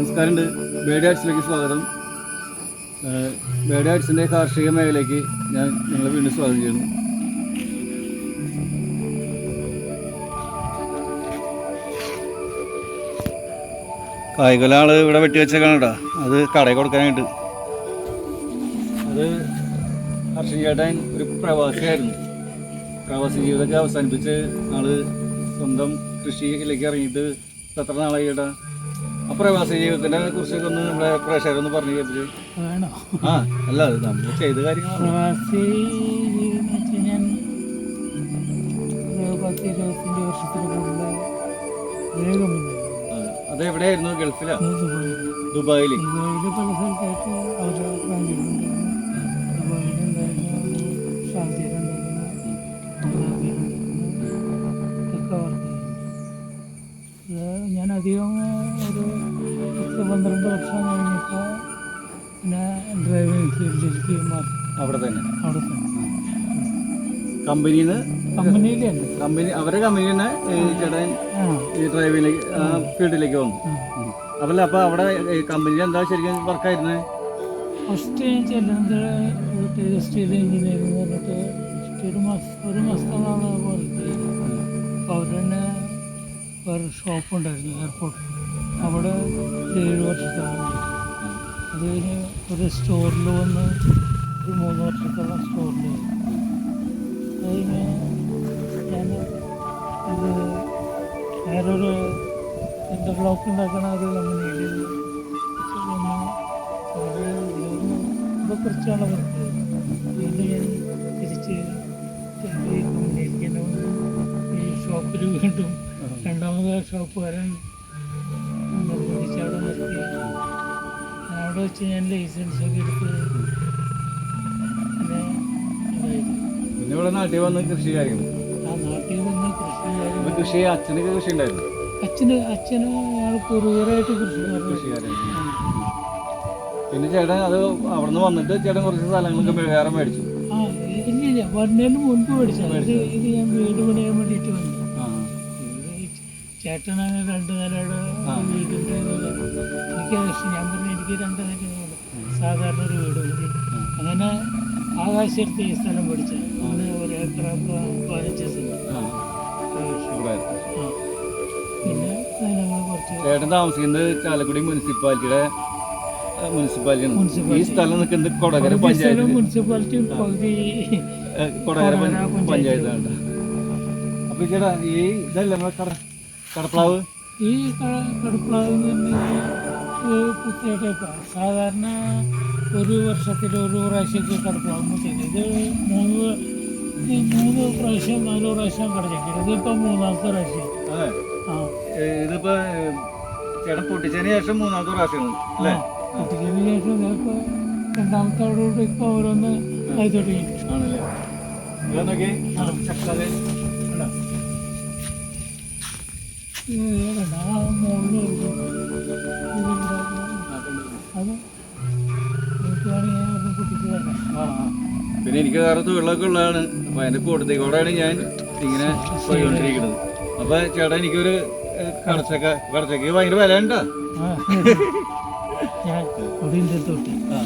നമസ്കാരമുണ്ട്. ബേഡി ആർട്സിലേക്ക് സ്വാഗതം. ബേഡ് ആർട്സിന്റെ കാർഷിക മേഖലയ്ക്ക് ഞാൻ നിങ്ങളെ വീണ്ടും സ്വാഗതം ചെയ്യുന്നു. കായ്കൊല ആൾ ഇവിടെ വെട്ടി വെച്ചേക്കാണ് കേട്ടോ. അത് കടയിൽ കൊടുക്കാനായിട്ട്. അത് ഹർഷൻ ചേട്ടൻ ഒരു പ്രവാസിയായിരുന്നു. പ്രവാസി ജീവിതമൊക്കെ അവസാനിപ്പിച്ച് ആൾ സ്വന്തം കൃഷിയിലേക്ക് ഇറങ്ങിയിട്ട് എത്ര നാളായി ചേട്ടാ ആ പ്രവാസി ജീവിതത്തിനെ കുറിച്ചൊക്കെ ഒന്ന് നമ്മളെ പ്രേക്ഷകരൊന്ന് പറഞ്ഞു കേട്ടു വേണോ? ആ അല്ല അത് നമ്മൾ ചെയ്ത കാര്യങ്ങൾ പ്രവാസി ജീവിതം എന്ന് വെച്ച് ഞാൻ ഒരു പത്ത് ഇരുപത്തഞ്ച് വർഷത്തിന് കൂടുതൽ വേഗം അത് എവിടെയായിരുന്നു ഗൾഫിലാ? ദുബായിൽ ദുബായിൽ ദുബായിൽ പല സ്ഥലത്തായിട്ട് ഞാൻ അധികം ഒരു പത്ത് പന്ത്രണ്ട് വർഷം കഴിഞ്ഞപ്പോൾ പിന്നെ ഡ്രൈവിംഗ് ഫീൽഡിലേക്ക് മാറി അവിടെ തന്നെ. അവിടെ തന്നെ. കമ്പനിയിൽ നിന്ന് കമ്പനി അവരെ കമ്പനിയിൽ നിന്ന് ഈ ചേട്ടൻ ഈ ഡ്രൈവിംഗിലേക്ക് ഫീൽഡിലേക്ക് വന്നു. അതല്ല അപ്പൊ അവിടെ കമ്പനി എന്താ ശരിക്കും വർക്കായിരുന്നത് ഫസ്റ്റ് ഞാൻ ചെല്ലുന്നത് സ്റ്റീൽ എഞ്ചിനീയറിംഗ് പറഞ്ഞിട്ട് ഒരു മാസം ഒരു മാസത്തോളം അവിടെ വർക്ക് ചെയ്തു അപ്പോൾ വേറെ ഷോപ്പ് ഉണ്ടായിരുന്നു എയർപോർട്ടിൽ. അവിടെ ഏഴ് വർഷത്തോളം. അത് കഴിഞ്ഞ് ഒരു സ്റ്റോറിൽ വന്ന് ഒരു മൂന്ന് വർഷത്തോളം സ്റ്റോറിൽ കഴിഞ്ഞ് ഞാൻ ഇത് വേറൊരു ഇന്റർലോക്ക് ഉണ്ടാക്കണ ഒരു കമ്പനിയിൽ വന്നു അവിടെ തിരിച്ച് ഈ ഷോപ്പിൽ വീണ്ടും രണ്ടാമത് ഷോപ്പുകാരൻ അവിടെ നിർത്തി അവിടെ വെച്ച് ഞാൻ ലൈസൻസ് ഒക്കെ എടുത്ത് പിന്നെ. ഇവിടെ നാട്ടിൽ വന്ന് കൃഷി കാര്യങ്ങൾ? ആ നാട്ടിൽ വന്ന് കൃഷിക്കാരൻ ഇപ്പൊ കൃഷി അച്ഛനൊക്കെ കൃഷി ഉണ്ടായിരുന്നു? അച്ഛന് അച്ഛന് അയാൾ കൃഷി കൃഷിക്കാരൻ പിന്നെ ചേട്ടൻ അത് അവിടുന്ന് വന്നിട്ട് ചേട്ടൻ കുറച്ച് സ്ഥലങ്ങളൊക്കെ വേറെ മേടിച്ചു. ആ ഇല്ല ഇല്ല വരുന്നതിന് മുൻപ് മേടിച്ചു. ഇത് ഇത് ഞാൻ വീട് പണിയാൻ വേണ്ടിയിട്ട് വന്നു. ചേട്ടനാണ് രണ്ട് നിലയുടെ എനിക്ക് ഞാൻ പറഞ്ഞു എനിക്ക് രണ്ട് നില വീട് സാധാരണ ഒരു വീട് മതി. അങ്ങനെ ആകാശത്ത് ഈ സ്ഥലം പഠിച്ച ഒന്ന് ഒരു ഏക്കർ പതിനഞ്ച് പിന്നെ ഞങ്ങൾ കുറച്ച് ചേട്ടൻ താമസിക്കുന്നത് ചാലക്കുടി മുനിസിപ്പാലിറ്റിയുടെ മുനിസിപ്പാലിറ്റിയാണ്. ഈ മുനിസിപ്പാലിറ്റി. സ്ഥലം നിൽക്കുന്നത് കൊടകര പഞ്ചായത്ത് മുനിസിപ്പാലിറ്റി പകുതി കൊടകര പഞ്ചായത്താണ്. പഞ്ചായത്ത്. അപ്പൊ ചേട്ടാ ഈ ഇതല്ലേ നമ്മളെ കടപ്ലാവ്? ഈ കടപ്ലാവ് പ്രത്യേക സാധാരണ ഒരു വർഷത്തിൽ ഒരു പ്രാവശ്യമൊക്കെ കടപ്ലാവ് ചെയ്ത് ഇത് മൂന്ന് മൂന്ന് പ്രാവശ്യം നാല് പ്രാവശ്യം കടച്ചേക്കും. ഇതിപ്പോൾ മൂന്നാമത്തെ പ്രാവശ്യം. ആ. ചേട്ടൻ പൊട്ടിച്ചതിന് ശേഷം മൂന്നാമത്തെ പ്രാവശ്യമാണ് അല്ലേ? കുട്ടിക്കതിന് ശേഷം ഇതിപ്പോൾ രണ്ടാമത്തോടുകൂടി ഇപ്പോൾ ഓരോന്ന് ആയി തുടങ്ങി ആണല്ലേ? ഇതാ പിന്നെ എനിക്ക് വേറെ വെള്ളമൊക്കെ ഉള്ളതാണ്. അപ്പൊ അതിന്റെ കൂട്ടത്തിക്കൂടെയാണ് ഞാൻ ഇങ്ങനെ പോയിക്കൊണ്ടിരിക്കുന്നത്. അപ്പൊ ചേട്ടാ എനിക്കൊരു കടച്ചൊക്കെ കടച്ചക്ക ഭയങ്കര വില ഉണ്ടോ ആ. തൊട്ടി. ഇപ്പൊ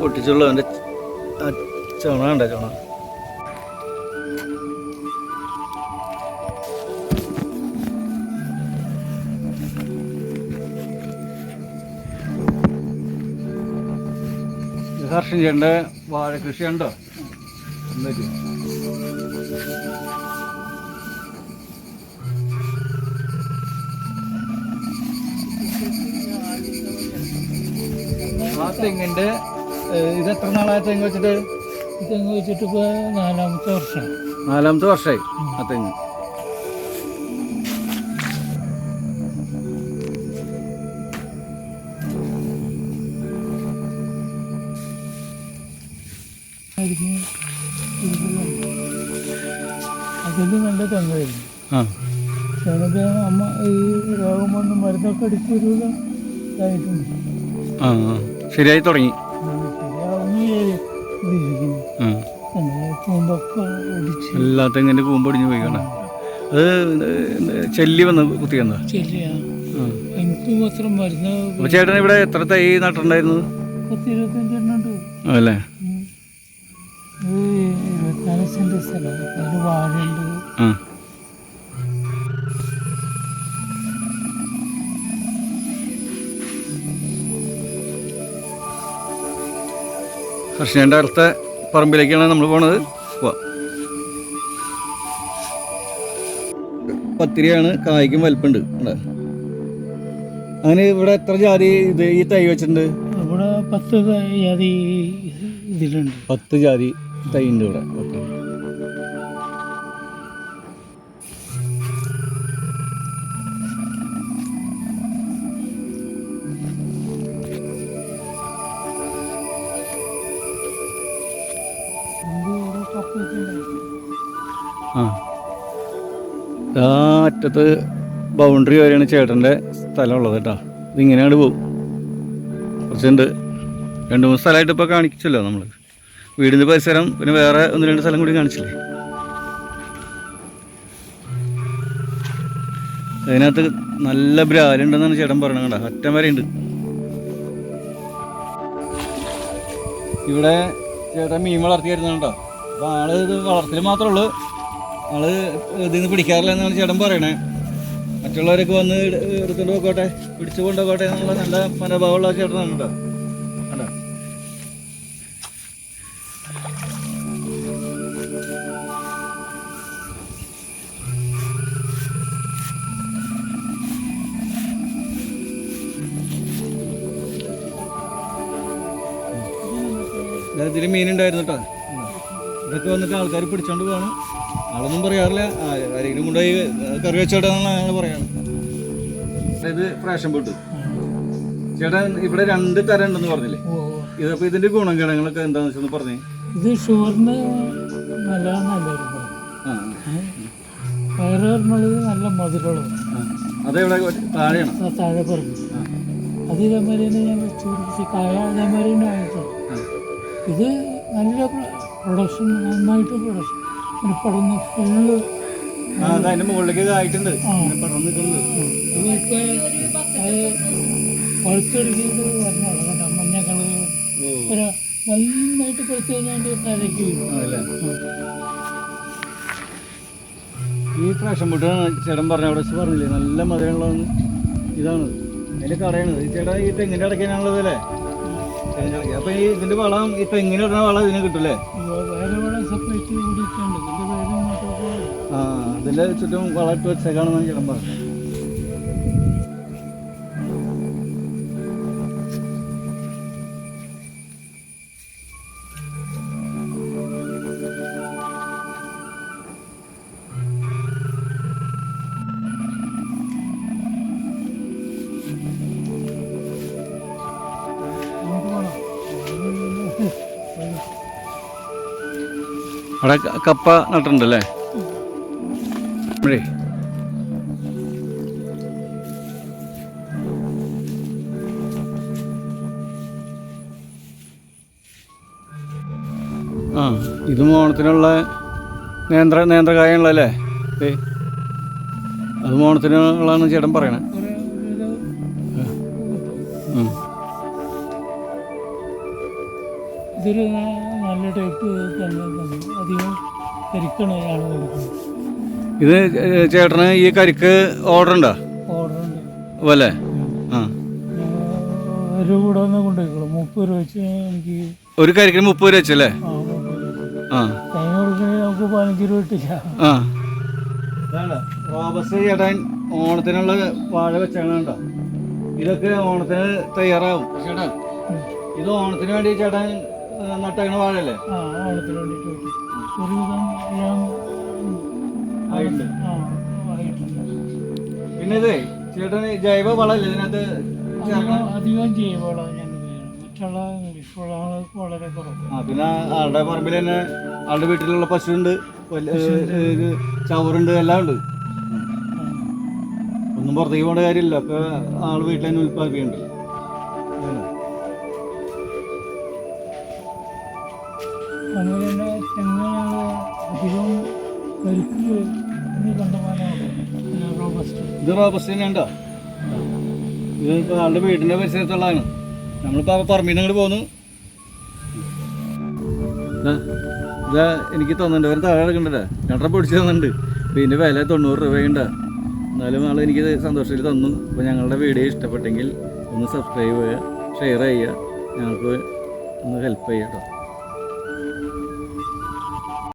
പൊട്ടിച്ചുള്ള അവന്റെ ചുണ. ഉണ്ടോ ചുണ ഹർഷൻ ചെയ്യണ്ട വാഴ കൃഷി ഉണ്ടോ എന്താ ആ തെങ്ങിന്റെ ഏഹ്, ഇത് എത്ര നാളായ തെങ്ങ് വെച്ചിട്ട്? തെങ്ങ് വെച്ചിട്ട് ഇപ്പോൾ നാലാമത്തെ വർഷം. നാലാമത്തെ വർഷമായി ആ തെങ്ങ്. അതിന് ഇത് അത് ഇത് നല്ല തെങ്ങായിരുന്നു. പക്ഷേ അമ്മ ഈ രോഗം വന്ന് മരുന്നൊക്കെ അടിച്ച് വിധം ഇതായിട്ടുണ്ട്. ശരിയായി തുടങ്ങി. എല്ലാ തെങ്ങിന്റെ കൂമ്പൊടിഞ്ഞ് പോയി കാണാം. അത് ചെല്ലി വന്ന് കുത്തി മാത്രം മരുന്ന് ചേട്ടൻ ഇവിടെ എത്ര തൈ നട്ടിട്ടുണ്ടായിരുന്നു അല്ലേ ആ കർഷകന്റെ അടുത്ത പറമ്പിലേക്കാണ് നമ്മൾ പോണത്. പോവാം. പത്തിരിയാണ് കായ്ക്കും വലിപ്പുണ്ട്. അങ്ങനെ ഇവിടെ എത്ര ജാതി ഇത് ഈ തൈ വെച്ചിട്ടുണ്ട്? ഇവിടെ പത്ത് ജാതി ഇതിലുണ്ട്. പത്ത് ജാതി തൈ ഉണ്ട് ഇവിടെ. അറ്റത്ത് ബൗണ്ടറി വരെയാണ് ചേട്ടന്റെ സ്ഥലമുള്ളത് കേട്ടോ. ഇതിങ്ങനെയാണ് പോകും കുറച്ചുണ്ട്. രണ്ട് മൂന്ന് സ്ഥലമായിട്ട് ഇപ്പോൾ കാണിച്ചല്ലോ നമ്മൾ വീടിന്റെ പരിസരം പിന്നെ വേറെ ഒന്ന് രണ്ട് സ്ഥലം കൂടി കാണിച്ചില്ലേ? അതിനകത്ത് നല്ല ബ്രാലുണ്ടെന്നാണ് ചേട്ടൻ പറയണത് കണ്ട? അറ്റം വരെ ഉണ്ട്. ഇവിടെ ചേട്ടൻ മീൻ വളർത്തിയായിരുന്നു കേട്ടോ. അപ്പോൾ ആൾ ഇത് വളർത്തൽ മാത്രമേ ഉള്ളൂ. ആൾ ഇതിന്ന് പിടിക്കാറില്ല എന്നാണ് ചേട്ടൻ പറയണേ. മറ്റുള്ളവരൊക്കെ വന്ന് എടുത്തു നോക്കോട്ടെ പിടിച്ചു കൊണ്ടുപോകട്ടെ എന്നുള്ള നല്ല മനോഭാവമുള്ള ചേട്ടനാണ് കേട്ടോ. കണ്ടോ? ഇതിൽ മീനുണ്ടായിരുന്നു കേട്ടോ. ഇതൊക്കെ വന്നിട്ട് ആൾക്കാർ പിടിച്ചോണ്ട് പോവാണ്. ആളൊന്നും പറയാറില്ല. ആരെങ്കിലും കൊണ്ടുപോയി കറി വെച്ചോട്ടെന്നാണ് ഞങ്ങൾ പറയാണ് ഇത് പ്രാഷൻ പൊട്ട്. ചേട്ടൻ ഇവിടെ രണ്ട് തരം ഉണ്ടെന്ന് പറഞ്ഞില്ലേ ഇതപ്പോ ഇതിന്റെ ഗുണം ഗണങ്ങളൊക്കെ എന്താണെന്ന് വെച്ചൊന്ന് പറഞ്ഞേ. ഇത് ഷുഗറിന് നല്ല നല്ല പറയും. ആ വയറ് നല്ല മധുരമുള്ള. അതെവിടെ? താഴെയാണ്? താഴെ പറഞ്ഞു അത് ഇതേമാതിരി തന്നെ ഞാൻ ചൂടിപ്പിച്ച് കായ അതേമാതിരി തന്നെ ഇത് നല്ല പ്രൊഡക്ഷൻ നന്നായിട്ട് പ്രൊഡക്ഷൻ ഒരു പടന്ന് ഫുള്ള് അതിന്റെ മുകളിലേക്ക് പടർന്ന് അത് മഞ്ഞ കളർ ഒരു നന്നായിട്ട് പഴുത്ത് കഴിഞ്ഞാൽ താഴേക്ക് ഈ പ്രാവശ്യം പൊട്ടാണ് ചേട്ടൻ പറഞ്ഞ അവിടെ പറഞ്ഞില്ലേ? നല്ല മധുരങ്ങളാണ് ഇതാണ്. എനിക്ക് അറിയണത് ഈ ചേട്ടാ ഈ എങ്ങനെ അടയ്ക്കാനുള്ളത് അല്ലേ? തെങ്ങിന്റെ അടയ്ക്ക അപ്പൊ ഈ ഇതിന്റെ വളം ഈ തെങ്ങിന് ഇടുന്ന വളം ഇതിന് കിട്ടൂലേ? ആ ഇതിന്റെ ചുറ്റും വളം ഇട്ട് വെച്ചേക്കാണെന്നാണ് ചേട്ടൻ പറഞ്ഞത്. അവിടെ കപ്പ നട്ടിട്ടുണ്ടല്ലേ? ഇവിടേ. ആ ഇതും ഓണത്തിനുള്ള നേന്ത്ര നേന്ത്രകായുള്ളല്ലേ ഏ അതും ഓണത്തിനുള്ളതാണ് ചേട്ടൻ പറയണേ. ഇതൊരു കൊടുക്കുന്നത് ഇത് ചേട്ടന് ഈ കരിക്ക് ഓർഡർ ഉണ്ടോ? ഓർഡർ ആ. ഒരു കൂടെ മുപ്പത് രൂപ എനിക്ക് ഒരു കരിക്കിന് മുപ്പത് രൂപ വെച്ചല്ലേ ആ നമുക്ക് ഓണത്തിനുള്ള വാഴ വെച്ചാണ് ഇതൊക്കെ ഓണത്തിന് തയ്യാറാവും. ചേട്ടാ ഇത് ഓണത്തിന് വേണ്ടി ചേട്ടൻ നട്ടങ്ങനെ വാഴല്ലേ ആ ഓണത്തിന് വേണ്ടിയിട്ട് കിട്ടി ഒരുവിധം എല്ലാം ആയിട്ടുണ്ട്. ആ ആയിട്ടുണ്ട്. പിന്നെ ഇതേ ചേട്ടൻ ജൈവ വളമല്ലേ ഇതിനകത്ത് അധികം അധികം ജൈവവളം ഞാൻ മറ്റുള്ള ഇംഗ്ലീഷ് വളങ്ങൾ വളരെ കുറവ് ആ പിന്നെ ആളുടെ പറമ്പിൽ തന്നെ ആളുടെ വീട്ടിലുള്ള പശുവുണ്ട് വലിയ ഇത് ചവറുണ്ട് എല്ലാം ഉണ്ട്. ഒന്നും പുറത്തേക്ക് പോകേണ്ട കാര്യമില്ല. അപ്പൊ ആൾ വീട്ടിൽ തന്നെ ഉൽപ്പാദിപ്പിക്കുന്നുണ്ട്. ഇത് റോബസ്റ്റ് തന്നെ ഉണ്ടോ ഇത് ഇപ്പോൾ ആളുടെ വീടിന്റെ പരിസരത്തുള്ളതാണ്. നമ്മളിപ്പോൾ പറമ്പിൽ നിന്ന് ഇങ്ങോട്ട് പോന്നു. ഇതാ എനിക്ക് തോന്നുന്നുണ്ട്. ഒരു താഴെ കിടക്കണ്ടല്ലേ രണ്ടര പൊടിച്ച് തന്നിട്ടുണ്ട്. പിന്നെ വില തൊണ്ണൂറ് രൂപയുണ്ട്. എന്നാലും ആൾ എനിക്ക് സന്തോഷത്തിൽ തന്നു. അപ്പോൾ ഞങ്ങളുടെ വീഡിയോ ഇഷ്ടപ്പെട്ടെങ്കിൽ ഒന്ന് സബ്സ്ക്രൈബ് ചെയ്യുക ഷെയർ ചെയ്യുക. ഞങ്ങൾക്ക് ഒന്ന് ഹെൽപ്പ് ചെയ്യുക കേട്ടോ